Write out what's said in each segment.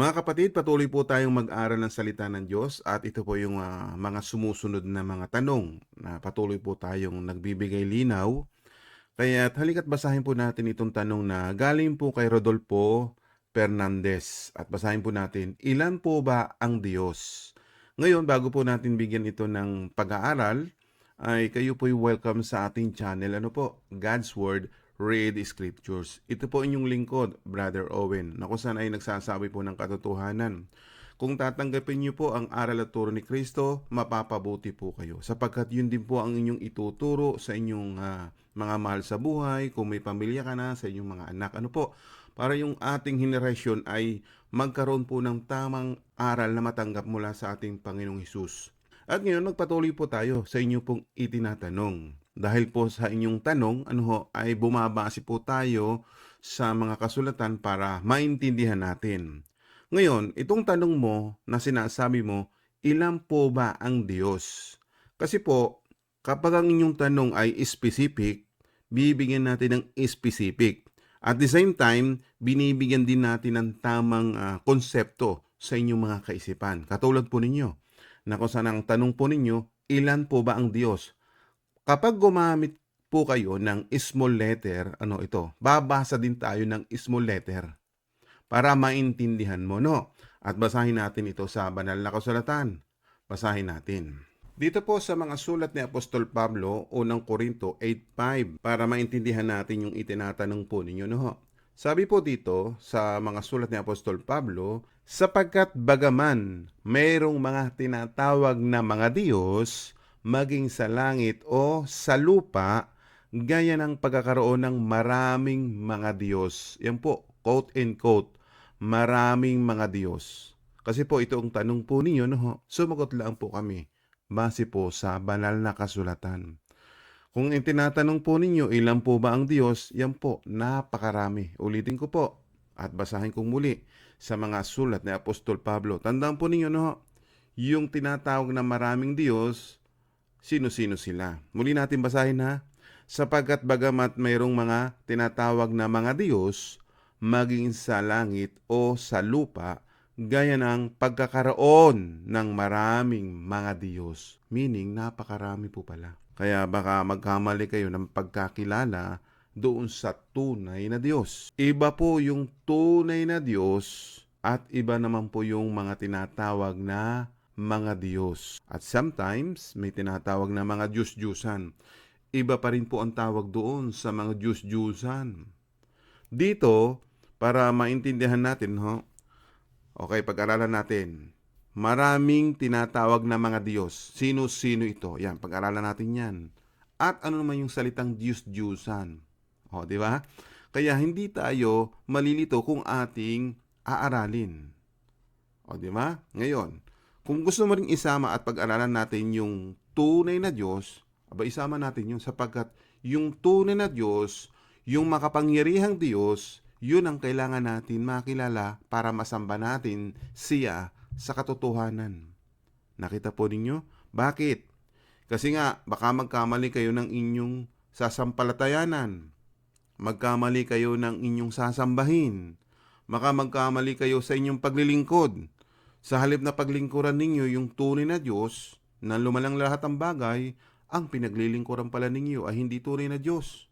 Mga kapatid, patuloy po tayong mag-aral ng salita ng Diyos at ito po yung ah, mga sumusunod na mga tanong na patuloy po tayong nagbibigay linaw. Kaya halika't basahin po natin itong tanong na galing po kay Rodolfo Fernandez. At basahin po natin, ilan po ba ang Diyos? Ngayon, bago po natin bigyan ito ng pag-aaral, ay kayo po'y welcome sa ating channel. Ano po? God's Word, Read Scriptures. Ito po inyong lingkod, Brother Owen, na kung saan ay nagsasabi po ng katotohanan. Kung tatanggapin niyo po ang aral at turo ni Kristo, mapapabuti po kayo. Sapagkat yun din po ang inyong ituturo sa inyong ah, mga mahal sa buhay, kung may pamilya ka na, sa inyong mga anak. Ano po? Para yung ating henerasyon ay magkaroon po ng tamang aral na matanggap mula sa ating Panginoong Hesus. At ngayon, magpatuloy po tayo sa inyo pong itinatanong. Dahil po sa inyong tanong, ano ho, ay bumabase po tayo sa mga kasulatan para maintindihan natin. Ngayon, itong tanong mo na sinasabi mo, ilan po ba ang Diyos? Kasi po, kapag ang inyong tanong ay specific, bibigyan natin ng specific. At the same time, binibigyan din natin ng tamang ah, konsepto sa inyong mga kaisipan. Katulad po ninyo, na kung saan ang tanong po ninyo, ilan po ba ang Diyos? Kapag gumamit po kayo ng small letter, ano ito, babasa din tayo ng small letter para maintindihan mo, no? At basahin natin ito sa banal na kasulatan. Basahin natin. Dito po sa mga sulat ni Apostol Pablo, unang Korinto 8.5, para maintindihan natin yung itinatanong po ninyo, no? Sabi po dito sa mga sulat ni Apostol Pablo, sapagkat bagaman mayroong mga tinatawag na mga Diyos, maging sa langit o sa lupa, gaya ng pagkakaroon ng maraming mga Diyos. Yan po, quote and quote, maraming mga Diyos. Kasi po ito ang tanong po ninyo, no? sumagot lang po kami base po sa banal na kasulatan. Kung itinatanong po ninyo, ilan po ba ang Diyos? Yan po, napakarami. Ulitin ko po at basahin kong muli sa mga sulat ni Apostol Pablo. Tandaan po ninyo, no? Yung tinatawag na maraming Diyos, sino-sino sila. Muli natin basahin ha. Sapagkat bagamat mayroong mga tinatawag na mga Diyos, maging sa langit o sa lupa, gaya ng pagkakaroon ng maraming mga Diyos. Meaning, napakarami po pala. Kaya baka magkamali kayo ng pagkakilala doon sa tunay na Diyos. Iba po yung tunay na Diyos at iba naman po yung mga tinatawag na mga Diyos. At sometimes, may tinatawag na mga Diyos-Diyusan. Iba pa rin po ang tawag doon sa mga Diyos-Diyusan. Dito, para maintindihan natin, ho, okay, pag-aralan natin. Maraming tinatawag na mga Diyos. Sino-sino ito? Yan, pag-aralan natin yan. At ano naman yung salitang Diyos-Diyusan? O, di ba? Kaya hindi tayo malilito kung ating aaralin. O, di ba? Ngayon, kung gusto mo ring isama at pag-aralan natin yung tunay na Diyos, aba isama natin yun sapagkat yung tunay na Diyos, yung makapangyarihang Diyos, yun ang kailangan natin makilala para masamba natin siya sa katotohanan. Nakita po ninyo? Bakit? Kasi nga, baka magkamali kayo ng inyong sasampalatayanan. Magkamali kayo ng inyong sasambahin. Maka magkamali kayo sa inyong paglilingkod. Sa halip na paglingkuran ninyo yung tunay na Diyos, na lumalang lahat ang bagay, ang pinaglilingkuran pala ninyo ay hindi tunay na Diyos.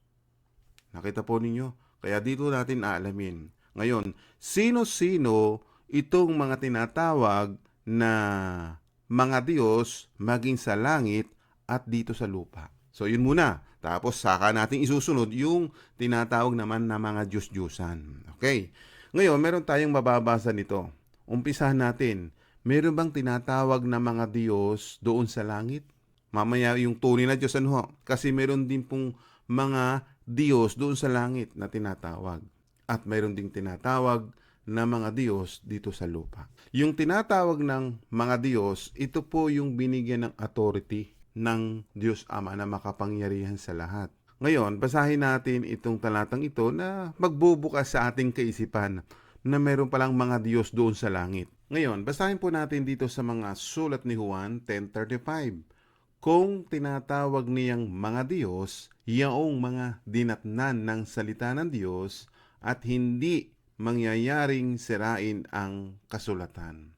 Nakita po ninyo? Kaya dito natin aalamin. Ngayon, sino-sino itong mga tinatawag na mga Diyos maging sa langit at dito sa lupa. So yun muna. Tapos saka natin isusunod yung tinatawag naman na mga Diyos-Diyusan. Okay. Ngayon, meron tayong mababasa nito. Umpisahan natin. Meron bang tinatawag na mga Diyos doon sa langit? Mamaya yung tunay na Diyos ano? Kasi meron din pong mga Diyos doon sa langit na tinatawag. At meron ding tinatawag na mga Diyos dito sa lupa. Yung tinatawag ng mga Diyos, ito po yung binigyan ng authority ng Diyos Ama na makapangyarihan sa lahat. Ngayon, basahin natin itong talatang ito na magbubukas sa ating kaisipan na meron palang mga Diyos doon sa langit. Ngayon, basahin po natin dito sa mga sulat ni Juan 10.35. Kung tinatawag niyang mga Diyos, yaong mga dinatnan ng salita ng Diyos at hindi mangyayaring sirain ang kasulatan.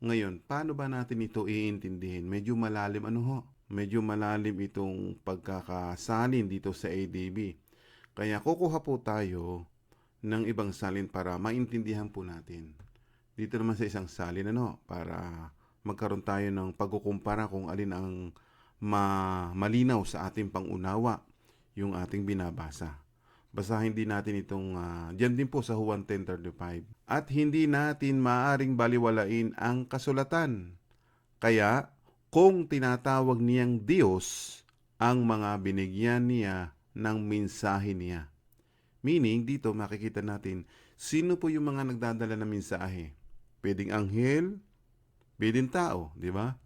Ngayon, paano ba natin ito iintindihin? Medyo malalim ano ho? Medyo malalim itong pagkakasalin dito sa ADB. Kaya kukuha po tayo ng ibang salin para maintindihan po natin. Dito naman sa isang salin ano, para magkaroon tayo ng pagkukumpara kung alin ang ma- malinaw sa ating pangunawa yung ating binabasa. Basahin din natin itong, uh, dyan din po sa Juan 10.35. At hindi natin maaring baliwalain ang kasulatan. Kaya, kung tinatawag niyang Diyos ang mga binigyan niya ng mensahe niya. Meaning, dito makikita natin, sino po yung mga nagdadala ng mensahe? Pwedeng anghel, pwedeng tao, di ba?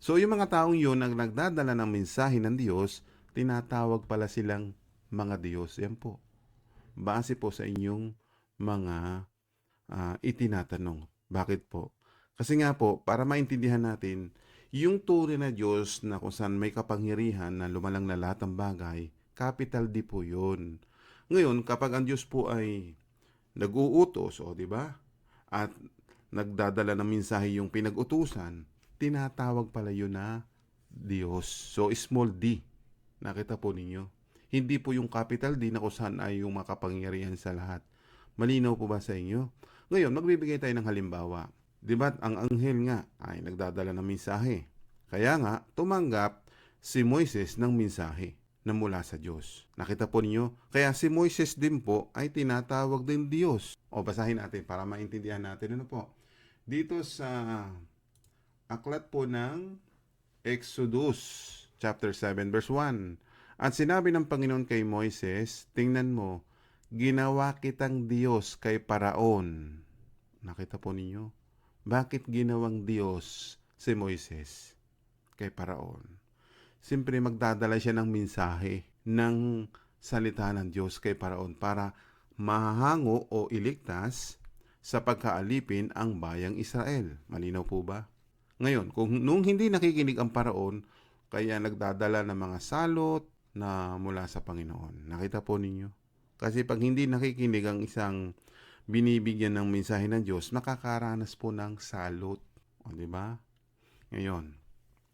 So, yung mga taong yun ang nagdadala ng mensahe ng Diyos, tinatawag pala silang mga Diyos. Yan po. Base po sa inyong mga ah, itinatanong. Bakit po? Kasi nga po, para maintindihan natin, yung tunay na Diyos na kung saan may kapangyarihan na lumalang na lahat ng bagay, capital D po yun. Ngayon, kapag ang Diyos po ay nag-uutos, o di ba? At nagdadala ng mensahe yung pinag-utusan, tinatawag pala yun na Diyos. So, small d. Nakita po ninyo? Hindi po yung capital D na kung saan ay yung makapangyarihan sa lahat. Malinaw po ba sa inyo? Ngayon, magbibigay tayo ng halimbawa. Di ba ang anghel nga ay nagdadala ng mensahe. Kaya nga, tumanggap si Moises ng mensahe na mula sa Diyos. Nakita po ninyo? Kaya si Moises din po ay tinatawag din Diyos. O basahin natin para maintindihan natin ano po. Dito sa aklat po ng Exodus chapter 7 verse 1. At sinabi ng Panginoon kay Moises, tingnan mo, ginawa kitang Diyos kay Paraon. Nakita po ninyo? Bakit ginawang Diyos si Moises kay Paraon? Siyempre magdadala siya ng mensahe ng salita ng Diyos kay Paraon para mahango o iligtas sa pagkaalipin ang bayang Israel. Malinaw po ba? Ngayon, kung nung hindi nakikinig ang Paraon, kaya nagdadala ng mga salot, na mula sa Panginoon. Nakita po ninyo? Kasi pag hindi nakikinig ang isang binibigyan ng mensahe ng Diyos, makakaranas po ng salot. O, di ba? Ngayon,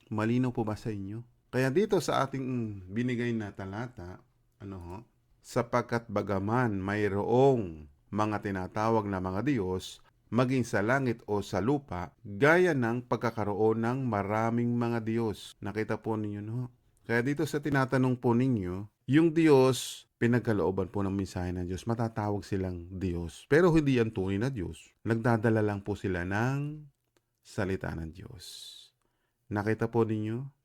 malinaw po ba sa inyo? Kaya dito sa ating binigay na talata, ano ho? Sapagkat bagaman mayroong mga tinatawag na mga Diyos, maging sa langit o sa lupa, gaya ng pagkakaroon ng maraming mga Diyos. Nakita po ninyo, no? Kaya dito sa tinatanong po ninyo, yung Diyos, pinagkalooban po ng mensahe ng Diyos, matatawag silang Diyos. Pero hindi yan tunay na Diyos. Nagdadala lang po sila ng salita ng Diyos. Nakita po ninyo?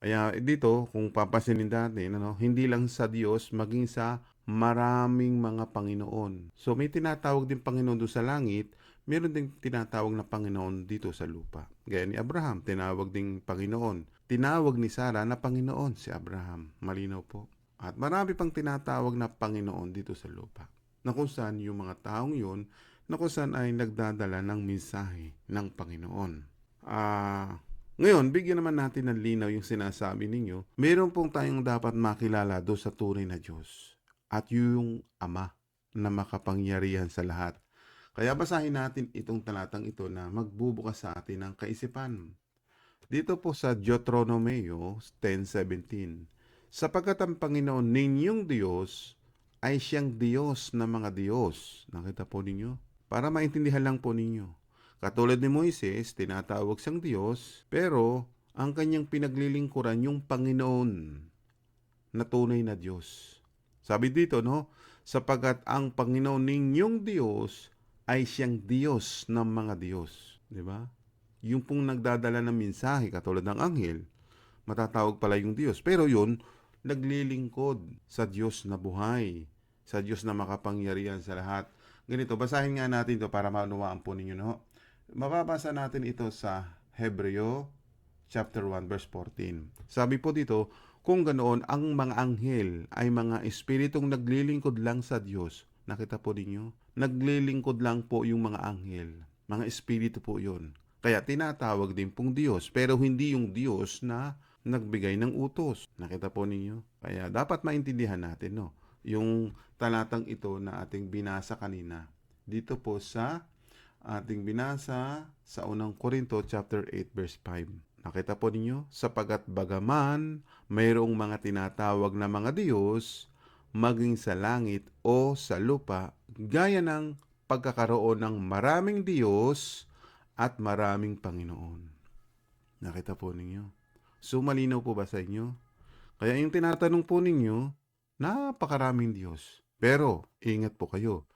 Kaya dito, kung papasinin natin, ano, hindi lang sa Diyos, maging sa maraming mga Panginoon. So may tinatawag din Panginoon doon sa langit, meron ding tinatawag na Panginoon dito sa lupa. Gaya ni Abraham, tinawag ding Panginoon. Tinawag ni Sarah na Panginoon si Abraham. Malinaw po. At marami pang tinatawag na Panginoon dito sa lupa. Na kung saan yung mga taong yun, na kung saan ay nagdadala ng mensahe ng Panginoon. Ah... ngayon, bigyan naman natin ng linaw yung sinasabi ninyo. Meron pong tayong dapat makilala do sa tunay na Diyos at yung Ama na makapangyarihan sa lahat. Kaya basahin natin itong talatang ito na magbubukas sa atin ng kaisipan. Dito po sa Deuteronomeo 10.17, Sapagkat ang Panginoon ninyong Diyos ay siyang Diyos ng mga Diyos. Nakita po ninyo? Para maintindihan lang po ninyo. Katulad ni Moises, tinatawag siyang Diyos, pero ang kanyang pinaglilingkuran yung Panginoon na tunay na Diyos. Sabi dito, no? Sapagat ang Panginoon ninyong Diyos ay siyang Diyos ng mga Diyos. Di ba? Yung pong nagdadala ng mensahe, katulad ng anghel, matatawag pala yung Diyos. Pero yun, naglilingkod sa Diyos na buhay, sa Diyos na makapangyarihan sa lahat. Ganito, basahin nga natin ito para maunawaan po ninyo, no? Mababasa natin ito sa Hebreo chapter 1 verse 14. Sabi po dito, kung ganoon ang mga anghel ay mga espiritong naglilingkod lang sa Diyos. Nakita po ninyo? Naglilingkod lang po yung mga anghel. Mga espiritu po yon. Kaya tinatawag din pong Diyos, pero hindi yung Diyos na nagbigay ng utos. Nakita po ninyo? Kaya dapat maintindihan natin, no? Yung talatang ito na ating binasa kanina, dito po sa ating binasa sa unang Korinto chapter 8 verse 5. Nakita po ninyo, sapagat bagaman mayroong mga tinatawag na mga Diyos, maging sa langit o sa lupa, gaya ng pagkakaroon ng maraming Diyos at maraming Panginoon. Nakita po ninyo. So malinaw po ba sa inyo? Kaya yung tinatanong po ninyo, napakaraming Diyos. Pero ingat po kayo.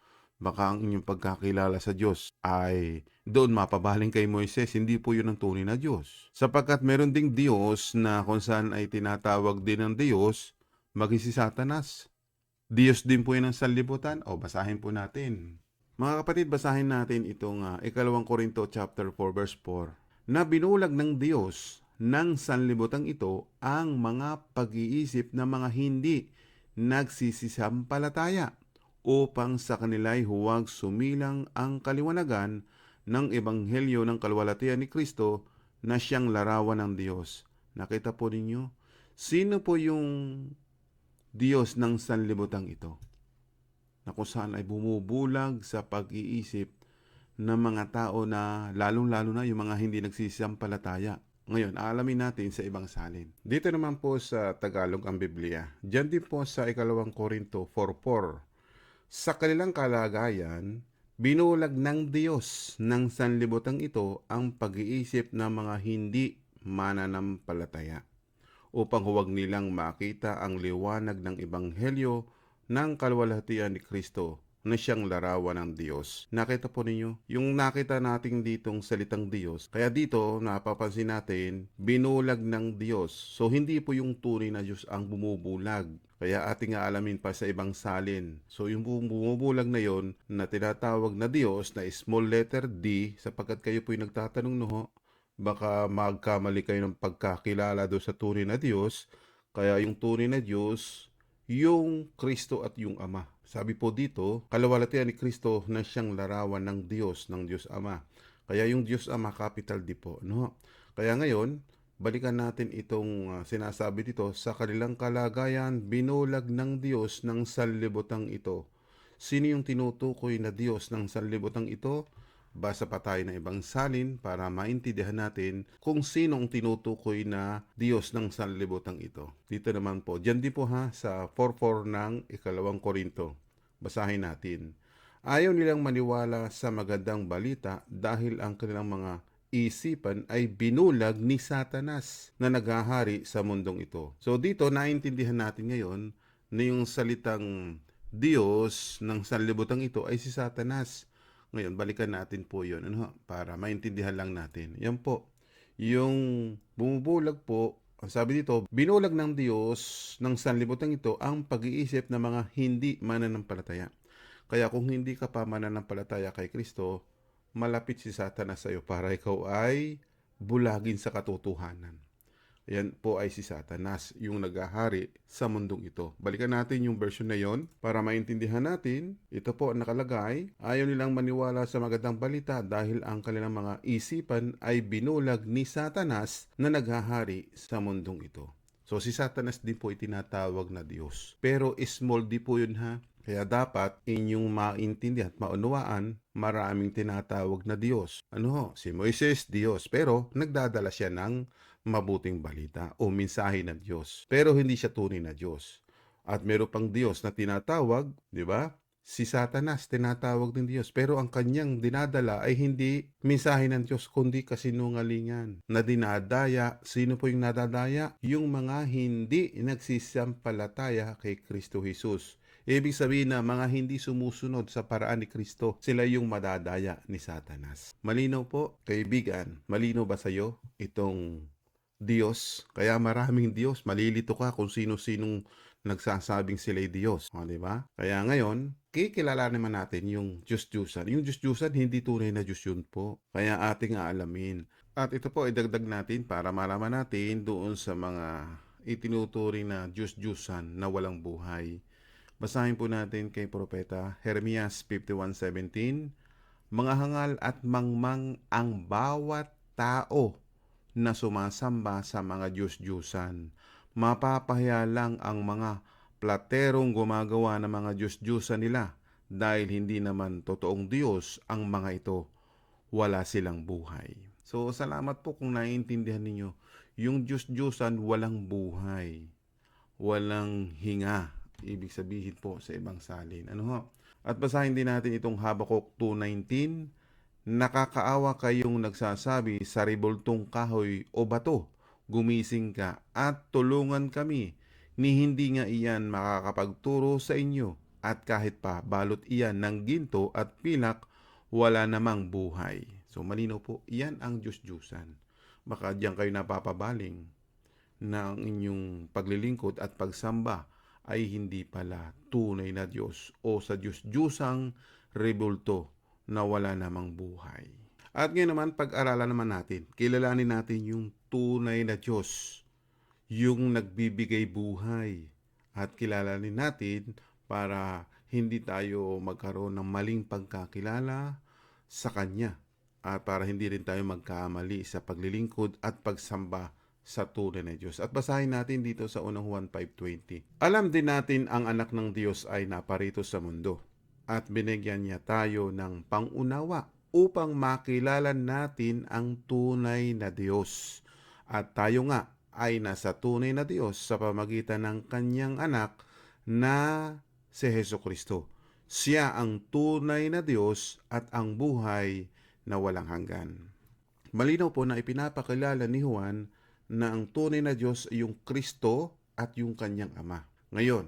Baka ang inyong pagkakilala sa Diyos ay doon mapabaling kay Moises, hindi po yun ang tunay na Diyos. Sapagkat meron ding Diyos na kung saan ay tinatawag din ng Diyos, maging si Satanas. Diyos din po yun ang sanlibutan. O, basahin po natin. Mga kapatid, basahin natin itong uh, ikalawang Korinto chapter 4 verse 4 na binulag ng Diyos ng sanlibutan ito ang mga pag-iisip ng mga hindi nagsisisampalataya upang sa kanila'y huwag sumilang ang kaliwanagan ng ebanghelyo ng kalwalatian ni Kristo na siyang larawan ng Diyos. Nakita po ninyo, sino po yung Diyos ng sanlibutan ito? Na kung saan ay bumubulag sa pag-iisip ng mga tao na lalong-lalo na yung mga hindi nagsisisampalataya. Ngayon, aalamin natin sa ibang salin. Dito naman po sa Tagalog ang Biblia. Diyan din po sa ikalawang Korinto 4.4. Sa kanilang kalagayan, binulag ng Diyos ng sanlibutan ito ang pag-iisip ng mga hindi mananampalataya upang huwag nilang makita ang liwanag ng Ebanghelyo ng kalwalhatian ni Kristo na siyang larawan ng Diyos. Nakita po ninyo, yung nakita natin ditong salitang Diyos, kaya dito napapansin natin, binulag ng Diyos. So hindi po yung tunay na Diyos ang bumubulag. Kaya ating aalamin pa sa ibang salin. So yung bumubulag na yon na tinatawag na Diyos na small letter D, sapagkat kayo po yung nagtatanong no, baka magkamali kayo ng pagkakilala do sa tunay na Diyos. Kaya yung tunay na Diyos, yung Kristo at yung Ama. Sabi po dito, kalawalatian ni Kristo na siyang larawan ng Diyos, ng Diyos Ama. Kaya yung Diyos Ama, capital D po. No? Kaya ngayon, balikan natin itong uh, sinasabi dito, sa kanilang kalagayan, binulag ng Diyos ng sanlibutan ito. Sino yung tinutukoy na Diyos ng sanlibutan ito? Basa pa tayo ng ibang salin para maintindihan natin kung sino ang tinutukoy na Diyos ng sanlibutan ito. Dito naman po, dyan din po ha sa 4.4 ng ikalawang Korinto. Basahin natin. Ayaw nilang maniwala sa magandang balita dahil ang kanilang mga isipan ay binulag ni Satanas na naghahari sa mundong ito. So dito naintindihan natin ngayon na yung salitang Diyos ng sanlibutan ito ay si Satanas. Ngayon, balikan natin po yun ano, para maintindihan lang natin. Yan po, yung bumubulag po, ang sabi dito, binulag ng Diyos ng sanlibutan ito ang pag-iisip ng mga hindi mananampalataya. Kaya kung hindi ka pa mananampalataya kay Kristo, malapit si Satanas sa iyo para ikaw ay bulagin sa katotohanan. Yan po ay si Satanas, yung naghahari sa mundong ito. Balikan natin yung version na yon para maintindihan natin. Ito po ang nakalagay. Ayaw nilang maniwala sa magandang balita dahil ang kanilang mga isipan ay binulag ni Satanas na naghahari sa mundong ito. So si Satanas din po itinatawag na Diyos. Pero small d po yun ha. Kaya dapat inyong maintindihan at maunawaan maraming tinatawag na Diyos. Ano ho? Si Moises, Diyos. Pero nagdadala siya ng mabuting balita o mensahe ng Diyos. Pero hindi siya tunay na Diyos. At meron pang Diyos na tinatawag, di ba? Si Satanas tinatawag ng Diyos pero ang kanyang dinadala ay hindi mensahe ng Diyos kundi kasinungalingan na dinadaya. Sino po yung nadadaya? Yung mga hindi nagsisampalataya kay Kristo Jesus. Ibig sabihin na mga hindi sumusunod sa paraan ni Kristo, sila yung madadaya ni Satanas. Malinaw po, kaibigan, malinaw ba sa iyo itong Diyos? Kaya maraming Diyos, malilito ka kung sino-sinong nagsasabing sila'y Diyos. O, di ba? Kaya ngayon, kikilala naman natin yung Diyos-Diyusan. Yung Diyos-Diyusan, hindi tunay na Diyos yun po. Kaya ating aalamin. At ito po, idagdag natin para malaman natin doon sa mga itinuturing na Diyos-Diyusan na walang buhay. Basahin po natin kay Propeta Jeremias 51.17 Mga hangal at mangmang ang bawat tao na sumasamba sa mga Diyos-Diyusan. Mapapahiya lang ang mga platerong gumagawa ng mga Diyos-Diyusan nila dahil hindi naman totoong Diyos ang mga ito, wala silang buhay. So, salamat po kung naiintindihan ninyo. Yung Diyos-Diyosan, walang buhay. Walang hinga. Ibig sabihin po sa ibang salin. Ano ho? At basahin din natin itong Habakuk 2.19. Nakakaawa kayong nagsasabi sa ribultong kahoy o bato, gumising ka at tulungan kami, ni hindi nga iyan makakapagturo sa inyo, at kahit pa balot iyan ng ginto at pilak, wala namang buhay. So malinaw po, iyan ang Diyos-Diyusan. Baka diyan kayo napapabaling na ang inyong paglilingkod at pagsamba ay hindi pala tunay na Diyos o sa Diyos-Diyusang rebulto na wala namang buhay. At ngayon naman, pag-aralan naman natin, kilalanin natin yung tunay na Diyos, yung nagbibigay buhay. At kilalanin natin para hindi tayo magkaroon ng maling pagkakilala sa Kanya at para hindi rin tayo magkamali sa paglilingkod at pagsamba sa tunay na Diyos. At basahin natin dito sa unang Juan 5.20. Alam din natin ang anak ng Diyos ay naparito sa mundo at binigyan niya tayo ng pangunawa upang makilala natin ang tunay na Diyos. At tayo nga ay nasa tunay na Diyos sa pamagitan ng kanyang anak na si Heso Kristo. Siya ang tunay na Diyos at ang buhay na walang hanggan. Malinaw po na ipinapakilala ni Juan na ang tunay na Diyos ay yung Kristo at yung kanyang Ama. Ngayon,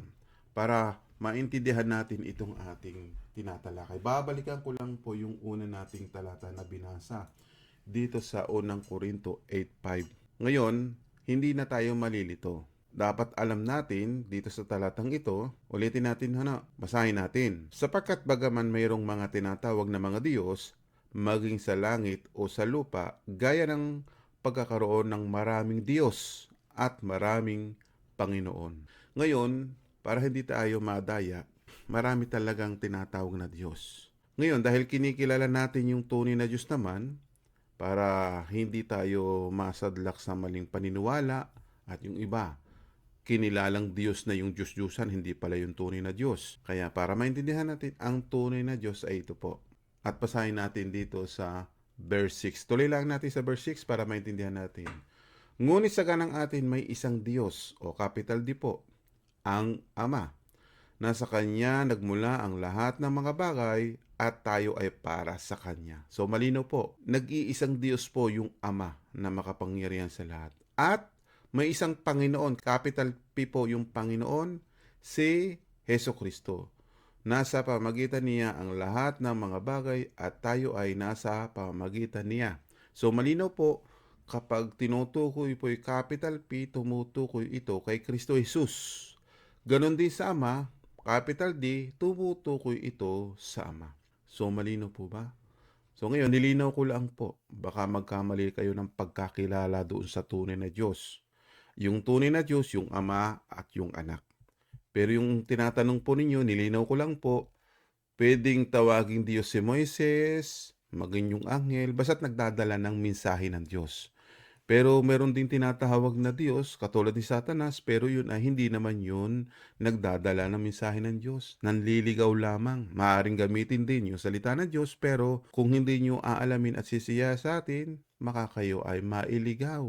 para maintindihan natin itong ating tinatalakay, babalikan ko lang po yung una nating talata na binasa dito sa unang Korinto 8.5. Ngayon, hindi na tayo malilito. Dapat alam natin dito sa talatang ito, ulitin natin hana, basahin natin. Sapagkat bagaman mayroong mga tinatawag na mga Diyos, maging sa langit o sa lupa, gaya ng pagkakaroon ng maraming Diyos at maraming Panginoon. Ngayon, para hindi tayo madaya, marami talagang tinatawag na Diyos. Ngayon, dahil kinikilala natin yung tunay na Diyos naman, para hindi tayo masadlak sa maling paniniwala at yung iba, kinilalang Diyos na yung Diyos-Diyusan, hindi pala yung tunay na Diyos. Kaya para maintindihan natin, ang tunay na Diyos ay ito po. At basahin natin dito sa verse 6. Tuloy lang natin sa verse 6 para maintindihan natin. Ngunit sa ganang atin may isang Diyos o capital D po, ang Ama. Nasa Kanya nagmula ang lahat ng mga bagay at tayo ay para sa Kanya. So malino po, nag-iisang Diyos po yung Ama na makapangyarihan sa lahat. At may isang Panginoon, capital P po yung Panginoon, si Heso Kristo. Nasa pamagitan niya ang lahat ng mga bagay at tayo ay nasa pamagitan niya. So malinaw po, kapag tinutukoy po yung capital P, tumutukoy ito kay Kristo Jesus. Ganon din sa Ama, capital D, tumutukoy ito sa Ama. So malinaw po ba? So ngayon, nilinaw ko lang po, baka magkamali kayo ng pagkakilala doon sa tunay na Diyos. Yung tunay na Diyos, yung Ama at yung Anak. Pero yung tinatanong po ninyo, nilinaw ko lang po, pwedeng tawaging Diyos si Moises, maging yung anghel, basta't nagdadala ng mensahe ng Diyos. Pero meron din tinatawag na Diyos, katulad ni Satanas, pero yun ay hindi naman yun nagdadala ng mensahe ng Diyos. Nanliligaw lamang. Maaring gamitin din yung salita ng Diyos, pero kung hindi nyo aalamin at sisiya sa atin, makakayo ay mailigaw.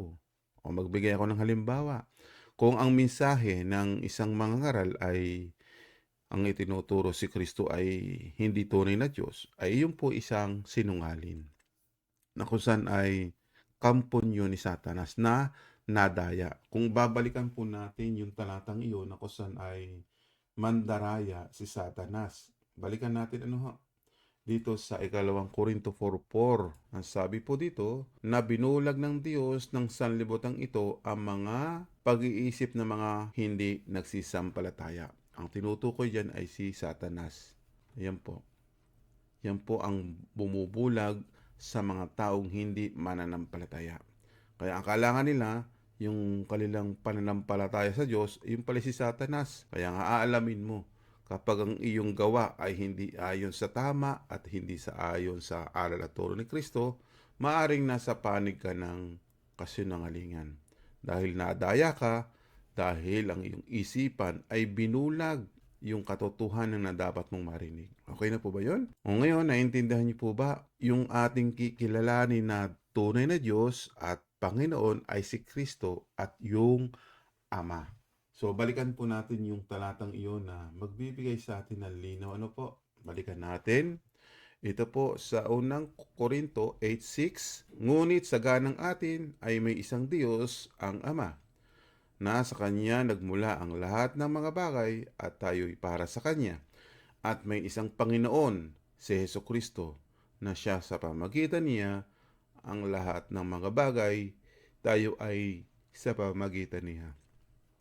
O magbigay ako ng halimbawa. Kung ang mensahe ng isang mangangaral ay ang itinuturo si Kristo ay hindi tunay na Diyos, ay iyon po isang sinungalin. Na kung saan ay kampon yun ni Satanas na nadaya. Kung babalikan po natin yung talatang iyon na kung saan ay mandaraya si Satanas. Balikan natin ano ho? Dito sa ikalawang Korinto 4.4. Ang sabi po dito, na binulag ng Diyos ng sanlibutan ito ang mga pag-iisip ng mga hindi nagsisampalataya. Ang tinutukoy dyan ay si Satanas. Ayan po. Yan po ang bumubulag sa mga taong hindi mananampalataya. Kaya ang kailangan nila, yung kanilang pananampalataya sa Diyos, yung pala si Satanas. Kaya nga aalamin mo, kapag ang iyong gawa ay hindi ayon sa tama at hindi sa ayon sa aral at turo ni Kristo, maaring nasa panig ka ng kasinungalingan. Dahil nadaya ka, dahil ang iyong isipan ay binulag yung katotohanan na dapat mong marinig. Okay na po ba yun? O ngayon, naintindihan niyo po ba yung ating kikilalanin na tunay na Diyos at Panginoon ay si Kristo at yung Ama. So, balikan po natin yung talatang iyon na magbibigay sa atin ng linaw. Ano po? Balikan natin. Ito po sa unang Korinto 8.6, Ngunit sa ganang atin ay may isang Diyos, ang Ama, na sa Kanya nagmula ang lahat ng mga bagay at tayo'y para sa Kanya. At may isang Panginoon, si Heso Kristo, na siya sa pamagitan niya ang lahat ng mga bagay, tayo ay sa pamagitan niya.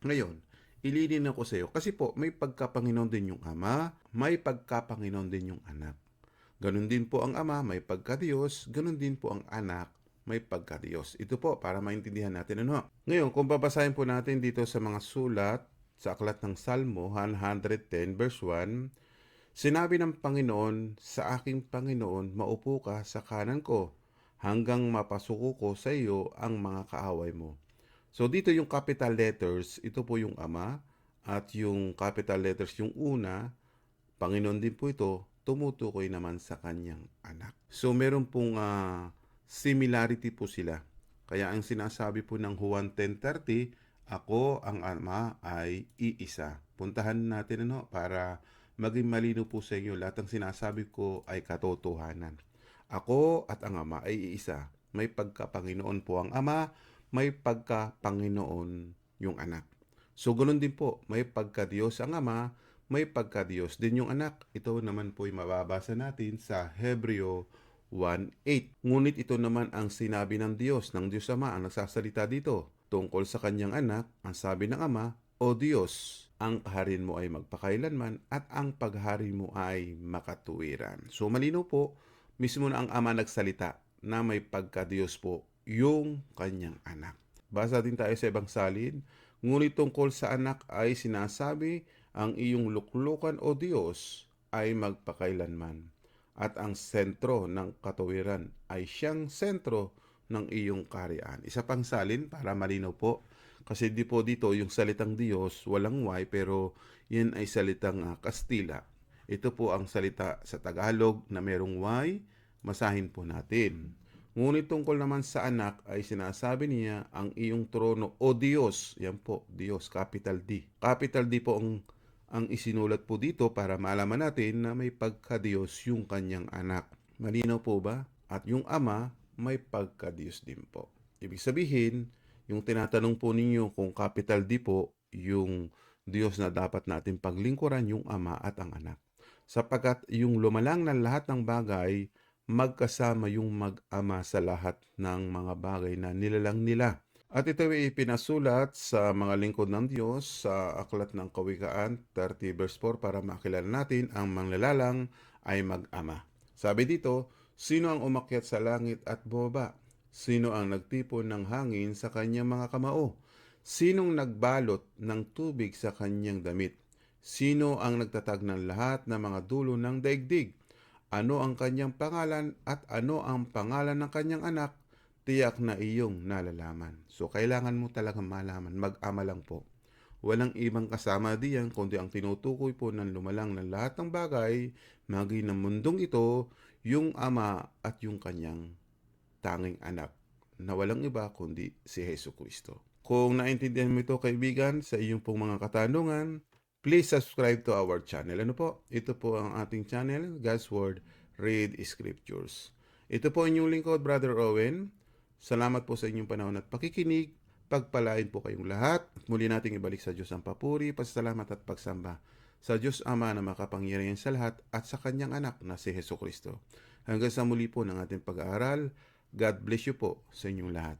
Ngayon, ilinin ako sa iyo kasi po may pagkapanginoon din yung Ama, may pagkapanginoon din yung Anak. Ganon din po ang Ama, may pagka-Diyos, ganon din po ang Anak, may pagka-Diyos. Ito po para maintindihan natin ano. Ngayon, kung babasahin po natin dito sa mga sulat sa aklat ng Salmo 110 verse 1, Sinabi ng Panginoon sa aking Panginoon, maupo ka sa kanan ko hanggang mapasuko ko sa iyo ang mga kaaway mo. So dito yung capital letters, ito po yung Ama at yung capital letters yung una, Panginoon din po ito, tumutukoy naman sa kanyang anak. So meron pong ah, similarity po sila. Kaya ang sinasabi po ng Juan 10.30, ako ang ama ay iisa. Puntahan natin ano para maging malino po sa inyo lahat ng sinasabi ko ay katotohanan. Ako at ang ama ay iisa. May pagka-Panginoon po ang ama, may pagka-Panginoon yung anak. So ganoon din po, may pagka-Diyos ang ama, may pagka-Diyos din yung anak. Ito naman po ay mababasa natin sa Hebreo 1.8. Ngunit ito naman ang sinabi ng Diyos, ng Diyos Ama ang nagsasalita dito. Tungkol sa kanyang anak, ang sabi ng Ama, O Diyos, ang kaharin mo ay magpakailanman at ang paghari mo ay makatuwiran. So malino po, mismo na ang Ama nagsalita na may pagka-Diyos po yung kanyang anak. Basa din tayo sa ibang salin, ngunit tungkol sa anak ay sinasabi, ang iyong luklukan o Diyos ay magpakailanman at ang sentro ng katuwiran ay siyang sentro ng iyong karian. Isa pang salin para malinaw po kasi di po dito yung salitang Diyos walang Y pero yan ay salitang ah, Kastila. Ito po ang salita sa Tagalog na merong Y, masahin po natin. Ngunit tungkol naman sa anak ay sinasabi niya ang iyong trono o Diyos. Yan po, Diyos, capital D. Capital D po ang ang isinulat po dito para malaman natin na may pagka-Diyos yung kanyang anak. Malinaw po ba? At yung ama, may pagka-Diyos din po. Ibig sabihin, yung tinatanong po ninyo kung capital D po, yung Diyos na dapat natin paglingkuran yung ama at ang anak. Sapagkat yung lumalang ng lahat ng bagay, magkasama yung mag-ama sa lahat ng mga bagay na nilalang nila. At ito ay ipinasulat sa mga lingkod ng Diyos sa Aklat ng Kawikaan 30 verse 4 para makilala natin ang manglalalang ay mag-ama. Sabi dito, sino ang umakyat sa langit at bumaba? Sino ang nagtipon ng hangin sa kanyang mga kamao? Sinong nagbalot ng tubig sa kanyang damit? Sino ang nagtatag ng lahat ng mga dulo ng daigdig? Ano ang kanyang pangalan at ano ang pangalan ng kanyang anak? Tiyak na iyong nalalaman. So, kailangan mo talaga malaman. Mag-ama lang po. Walang ibang kasama diyan, kundi ang tinutukoy po ng lumalang ng lahat ng bagay, maging ng mundong ito, yung ama at yung kanyang tanging anak, na walang iba kundi si Heso Kristo. Kung naintindihan mo ito, kaibigan, sa iyong pong mga katanungan, please subscribe to our channel. Ano po? Ito po ang ating channel, God's Word, Read Scriptures. Ito po inyong lingkod, Brother Owen. Salamat po sa inyong panahon at pakikinig. Pagpalain po kayong lahat. At muli nating ibalik sa Diyos ang papuri, pasalamat at pagsamba. Sa Diyos Ama na makapangyarihan sa lahat at sa Kanyang anak na si Heso Kristo. Hanggang sa muli po ng ating pag-aaral, God bless you po sa inyong lahat.